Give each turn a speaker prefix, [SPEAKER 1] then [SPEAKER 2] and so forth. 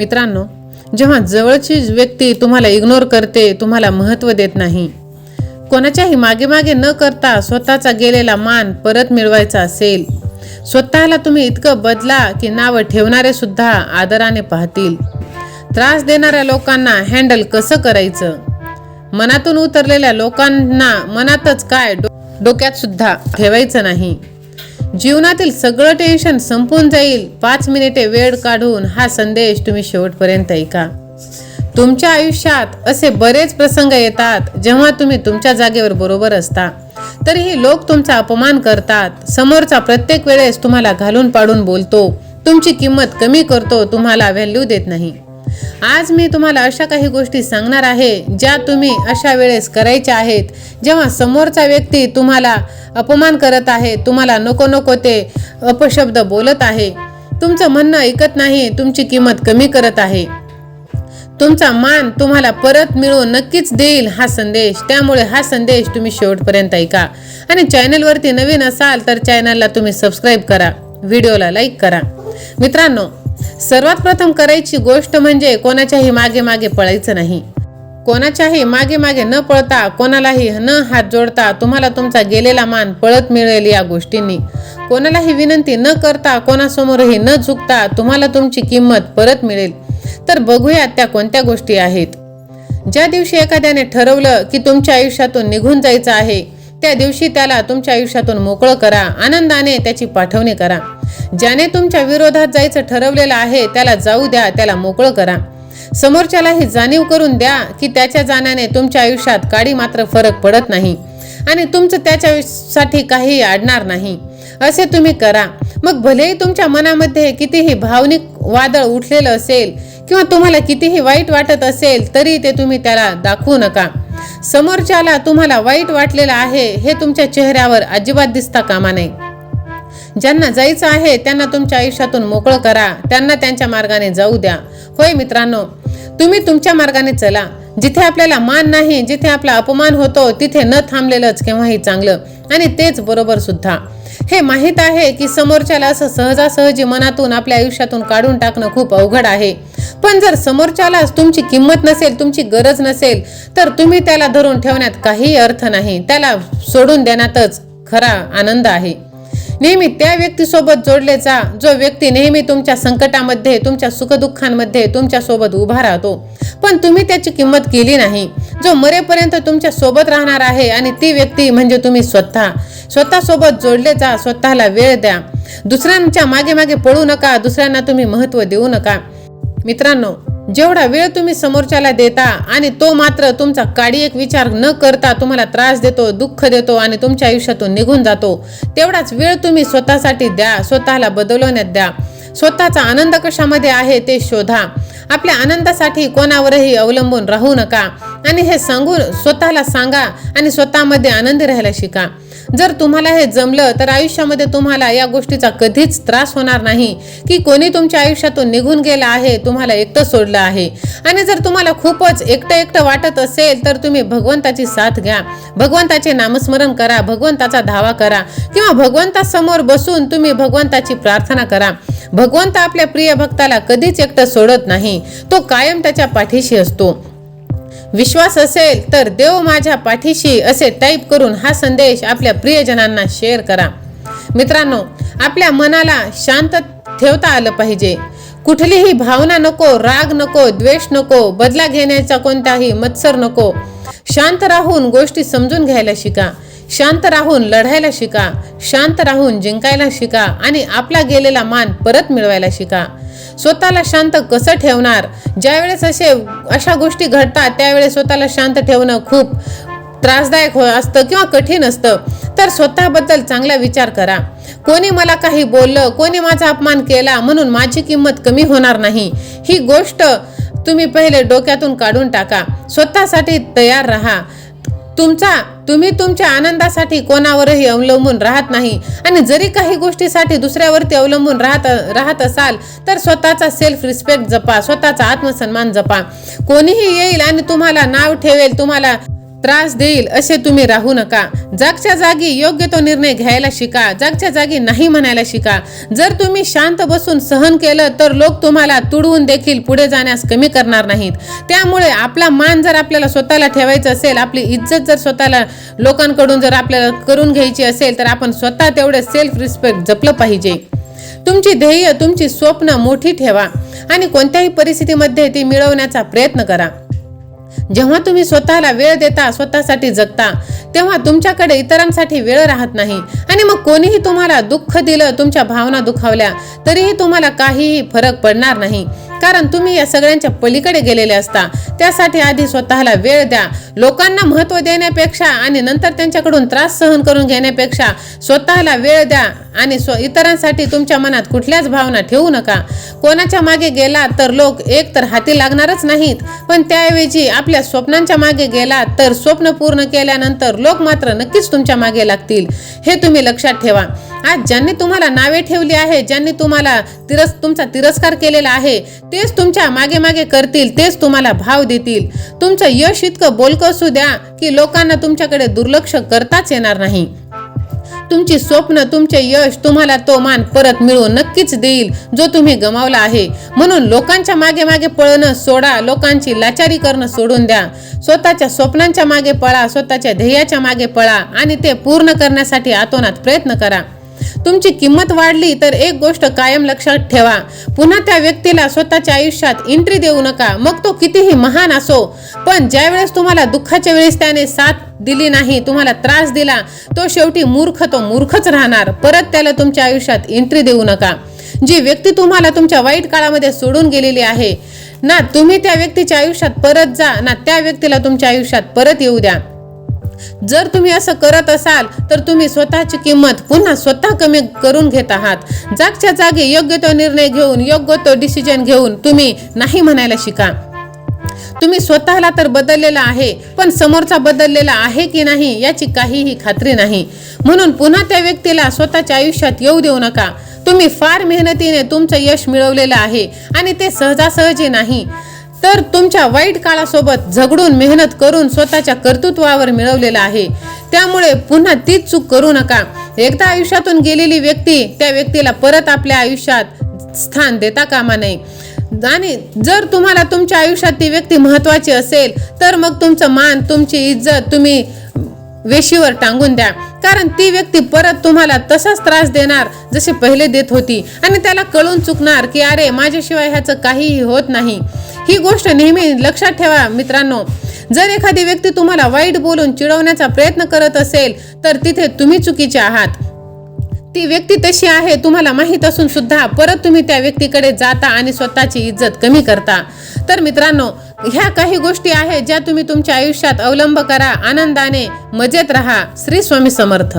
[SPEAKER 1] मित्रांनो जेव्हा जवळची व्यक्ती तुम्हाला इग्नोर करते तुम्हाला महत्त्व देत नाही. कोणाच्याही मागे मागे न करता स्वतःचा गेलेला मान परत मिळवायचा असेल. स्वतःला तुम्ही इतकं बदला की नावं ठेवणारे सुद्धा आदराने पाहतील. त्रास देणाऱ्या लोकांना हँडल कसं करायचं? मनातून उतरलेल्या लोकांना मनातच काय डोक्यात सुद्धा ठेवायचं नाही. जीवनातील सगळं टेन्शन संपून जाईल. पाच मिनिटे वेळ काढून हा संदेश तुम्ही शेवटपर्यंत ऐका. तुमच्या आयुष्यात असे बरेच प्रसंग येतात जेव्हा तुम्ही तुमच्या जागेवर बरोबर असता. तरीही लोक तुमचा अपमान करतात. समोरचा प्रत्येक वेळेस तुम्हाला घालून पाडून बोलतो. तुमची किंमत कमी करतो तुम्हाला व्हॅल्यू देत नाही. आज मी तुम्हाला अशा काही गोष्टी सांगणार आहे ज्या तुम्ही अशा वेळेस करायच्या आहेत जेव्हा समोरचा व्यक्ती तुम्हाला अपमान करत आहे तुम्हाला नको नको ते अपशब्द बोलत आहे. तुमचं म्हणणं ऐकत नाही तुमची किंमत कमी करत आहे. तुमचा मान तुम्हाला परत मिळून नक्कीच देईल हा संदेश. त्यामुळे हा संदेश तुम्ही शेवटपर्यंत ऐका. आणि चॅनलवरती नवीन असाल तर चॅनलला तुम्ही सबस्क्राईब करा. व्हिडिओला लाईक करा. मित्रांनो सर्वात प्रथम करायची गोष्ट म्हणजे कोणाच्याही मागे मागे पळायचं नाही. कोणाच्याही मागे मागे न पळता कोणालाही न हात जोडता तुम्हाला तुमचा गेलेला मान पळत मिळेल या गोष्टींनी. कोणालाही विनंती न करता कोणासमोरही न चुकता तुम्हाला तुमची किंमत परत मिळेल. तर बघूयात त्या कोणत्या गोष्टी आहेत. ज्या दिवशी एखाद्याने ठरवलं की तुमच्या आयुष्यातून निघून जायचं आहे त्या दिवशी त्याला तुमच्या आयुष्यातून मोकळं करा आनंदाने त्याची पाठवणी करा. ज्याने तुमच्या विरोधात जायचं ठरवलेलं आहे त्याला जाऊ द्या त्याला मोकळं करा. समोरच्याला ही जाणीव करून द्या की त्याच्या जाण्याने तुमच्या आयुष्यात काडी मात्र फरक पडत नाही आणि तुमचं त्याच्यासाठी काही अडणार नाही. असे तुम्ही करा. मग भलेही तुमच्या मनामध्ये कितीही भावनिक वादळ उठलेलं असेल किंवा तुम्हाला कितीही वाईट वाटत असेल तरी ते तुम्ही त्याला दाखवू नका. समोरच्याला तुम्हाला वाईट वाटलेलं आहे हे तुमच्या चेहऱ्यावर अजिबात दिसता कामा नये. ज्यांना जायचं आहे त्यांना तुमच्या आयुष्यातून मोकळं करा. त्यांना त्यांच्या मार्गाने जाऊ द्या. होय मित्रांनो तुम्ही तुमच्या मार्गाने चला. जिथे आपल्याला मान नाही जिथे आपला अपमान होतो तिथे न थांबलेलंच केव्हाही चांगलं. आणि तेच बरोबर सुद्धा. हे माहीत आहे की समोरच्याला असं सहजासहजी मनातून आपल्या आयुष्यातून काढून टाकणं खूप अवघड आहे. पण जर समोरच्याला तुमची किंमत नसेल तुमची गरज नसेल तर तुम्ही त्याला धरून ठेवण्यात काही अर्थ नाही. त्याला सोडून देण्यातच खरा आनंद आहे. नेहमी त्या व्यक्तीसोबत जोडले जा. जो व्यक्ती नेहमी तुमच्या संकटामध्ये तुमच्या सुखदुःखांमध्ये तुमच्यासोबत उभा राहतो. पण तुम्ही त्याची किंमत केली नाही. जो मरेपर्यंत तुमच्यासोबत राहणार आहे आणि ती व्यक्ती म्हणजे तुम्ही स्वतः. स्वतःसोबत जोडले जा स्वतःला वेळ द्या. दुसऱ्यांच्या मागे मागे पळू नका दुसऱ्यांना तुम्ही महत्त्व देऊ नका. मित्रांनो जेवढा वेळ तुम्ही समोरच्याला देता आणि तो मात्र तुमचा काडी एक विचार न करता तुम्हाला त्रास देतो दुःख देतो आणि तुमच्या आयुष्यातून निघून जातो. तेवढाच वेळ तुम्ही स्वतःसाठी द्या स्वतःला बदलवण्यात द्या. स्वतःचा आनंद कशामध्ये आहे ते शोधा. आपल्या आनंदासाठी कोणावरही अवलंबून राहू नका आणि हे सांगून स्वतःला सांगा आणि स्वतःमध्ये आनंदी राहायला शिका. जर तुम्हाला हे जमलं तर आयुष्यामध्ये तुम्हाला या गोष्टीचा कधीच त्रास होणार नाही. की कोणी तुमच्या आयुष्यातून निघून गेला आहे तुम्हाला एकटं सोडलं आहे. आणि जर तुम्हाला खूपच एकटं एकटं वाटत असेल तर तुम्ही भगवंताची साथ घ्या. भगवंताचे नामस्मरण करा भगवंताचा धावा करा किंवा भगवंतासमोर बसून तुम्ही भगवंताची प्रार्थना करा. भगवंत आपल्या प्रिय भक्ताला कधीच एकटं सोडत नाही. तो कायम त्याच्या पाठीशी असतो. विश्वास असेल तर देव माझ्या पाठीशी असे टाईप करून हा संदेश आपल्या प्रियजनांना शेअर करा. मित्रांनो आपल्या मनाला शांत ठेवता आलं पाहिजे. कुठलीही भावना नको राग नको द्वेष नको बदला घेण्याचा कोणताही मत्सर नको. शांत राहून गोष्टी समजून घ्यायला शिका. शांत राहून लढायला शिका. शांत राहून जिंकायला शिका आणि आपला गेलेला मान परत मिळवायला शिका. स्वतःला शांत कसं ठेवणार? ज्यावेळेस असे अशा गोष्टी घडतात त्यावेळेस स्वतःला शांत ठेवणं खूप त्रासदायक हो असतं किंवा कठीण असतं. तर स्वतःबद्दल चांगला विचार करा. कोणी मला काही बोललं कोणी माझा अपमान केला म्हणून माझी किंमत कमी होणार नाही. ही गोष्ट तुम्ही पहिले डोक्यातून काढून टाका. स्वतःसाठी तयार राहा. तुमचा तुम्ही तुमच्या आनंदासाठी कोणावरही अवलंबून राहत नाही. आणि जरी काही गोष्टीसाठी दुसऱ्यावरती अवलंबून राहत राहत असाल तर स्वतःचा सेल्फ रिस्पेक्ट जपा स्वतःचा आत्मसन्मान जपा. कोणीही येईल आणि तुम्हाला नाव ठेवेल तुम्हाला त्रास देईल असे तुम्ही राहू नका. जागच्या जागी योग्य तो निर्णय घ्यायला शिका. जागच्या जागी नाही म्हणायला शिका. जर तुम्ही शांत बसून सहन केलं तर लोक तुम्हाला तुडवून देखील पुढे जाण्यास कमी करणार नाहीत. त्यामुळे आपला मान जर आपल्याला स्वतःला ठेवायचं असेल आपली इज्जत जर स्वतःला लोकांकडून जर आपल्याला करून घ्यायची असेल तर आपण स्वतः तेवढे सेल्फ रिस्पेक्ट जपलं पाहिजे. तुमची ध्येय तुमची स्वप्न मोठी ठेवा आणि कोणत्याही परिस्थितीमध्ये ती मिळवण्याचा प्रयत्न करा. जेव्हा तुम्ही स्वतःला वेळ देता स्वतःसाठी जगता तेव्हा तुमच्याकडे इतरांसाठी वेळ राहत नाही. आणि मग कोणीही तुम्हाला दुःख दिलं तुमच्या भावना दुखावल्या तरीही तुम्हाला काहीही फरक पडणार नाही. कारण तुम्ही या सगळ्यांच्या पलीकडे गेलेले असता. त्यासाठी आधी स्वतःला वेळ द्या. लोकांना महत्त्व देण्यापेक्षा आणि नंतर त्यांच्याकडून त्रास सहन करून घेण्यापेक्षा स्वतःला वेळ द्या. आणि स्व इतरांसाठी तुमच्या मनात कुठल्याच भावना ठेवू नका. कोणाच्या मागे गेला तर लोक एक तर हाती लागणारच नाहीत. पण त्याऐवजी आपल्या स्वप्नांच्या मागे गेला तर स्वप्न पूर्ण केल्यानंतर लोक मात्र नक्कीच तुमच्या मागे लागतील. हे तुम्ही लक्षात ठेवा. आज ज्यांनी तुम्हाला नावे ठेवली आहे ज्यांनी तुम्हाला तिरस तुमचा तिरस्कार केलेला आहे तेच तुमच्या मागे मागे करतील तेच तुम्हाला भाव देतील. तुमचं यश इतकं बोलकं असू द्या की लोकांना तुमच्याकडे दुर्लक्ष करताच येणार नाही. तुमची स्वप्न तुमचे यश तुम्हाला तो मान परत मिळवून नक्कीच देईल जो तुम्ही गमावला आहे. म्हणून लोकांच्या मागे मागे पळणं सोडा लोकांची लाचारी करणं सोडून द्या. स्वतःच्या स्वप्नांच्या मागे पळा स्वतःच्या ध्येयाच्या मागे पळा आणि ते पूर्ण करण्यासाठी आतोनात प्रयत्न करा. तुमची किंमत वाढली तर एक गोष्ट कायम लक्षात ठेवा. पुन्हा त्या व्यक्तीला स्वतःच्या आयुष्यात एंट्री देऊ नका. मग तो कितीही महान असो पण ज्यावेळेस तुम्हाला दुःखाच्या वेळेस त्याने साथ दिली नाही तुम्हाला त्रास दिला तो शेवटी मूर्ख तो मूर्खच राहणार. परत त्याला तुमच्या आयुष्यात एंट्री देऊ नका. जी व्यक्ती तुम्हाला तुमच्या वाईट काळामध्ये सोडून गेलेली आहे ना तुम्ही त्या व्यक्तीच्या आयुष्यात परत जा ना त्या व्यक्तीला तुमच्या आयुष्यात परत येऊ द्या. जर तुम्ही असं करत असाल तर तुम्ही स्वतःची किंमत पुन्हा स्वतः कमी करून घेत आहात. जागच्या जागी योग्य तो निर्णय घेऊन योग्य तो डिसिजन घेऊन तुम्ही नाही म्हणायला शिका. तुम्ही स्वतःला तर बदललेला आहे पण समोरचा बदललेला आहे की नाही याची काहीही खात्री नाही. म्हणून पुन्हा त्या व्यक्तीला स्वतःच्या आयुष्यात येऊ देऊ नका. तुम्ही फार मेहनतीने तुमचं यश मिळवलेलं आहे आणि ते सहजासहजी नाही. तर तुमच्या वाईट काळासोबत झगडून मेहनत करून स्वतःच्या कर्तृत्वावर मिळवलेलं आहे. त्यामुळे पुन्हा तीच चूक करू नका. एकदा आयुष्यातून गेलेली व्यक्ती त्या व्यक्तीला परत आपल्या आयुष्यात स्थान देता कामा नये. आणि जर तुम्हाला तुमच्या आयुष्यात ती व्यक्ती महत्वाची असेल तर मग तुमचं मान तुमची इज्जत तुम्ही वेशीवर टांगून द्या. कारण ती व्यक्ती परत तुम्हाला तसाच त्रास देणार जसे पहिले देत होती. आणि त्याला कळून चुकणार की अरे माझ्याशिवाय ह्याचं काहीही होत नाही. ही गोष्ट नेहमी लक्षात ठेवा मित्रांनो. जर एखादी व्यक्ती तुम्हाला वाईट बोलून चिडवण्याचा प्रयत्न करत असेल तर तिथे तुम्ही चुकीचे आहात. ती व्यक्ती तशी आहे तुम्हाला माहीत असून सुद्धा परत तुम्ही त्या व्यक्तीकडे जाता आणि स्वतःची इज्जत कमी करता. तर मित्रांनो ह्या काही गोष्टी आहेत ज्या तुम्ही तुमच्या आयुष्यात अवलंब करा आनंदाने मजेत राहा. श्री स्वामी समर्थ.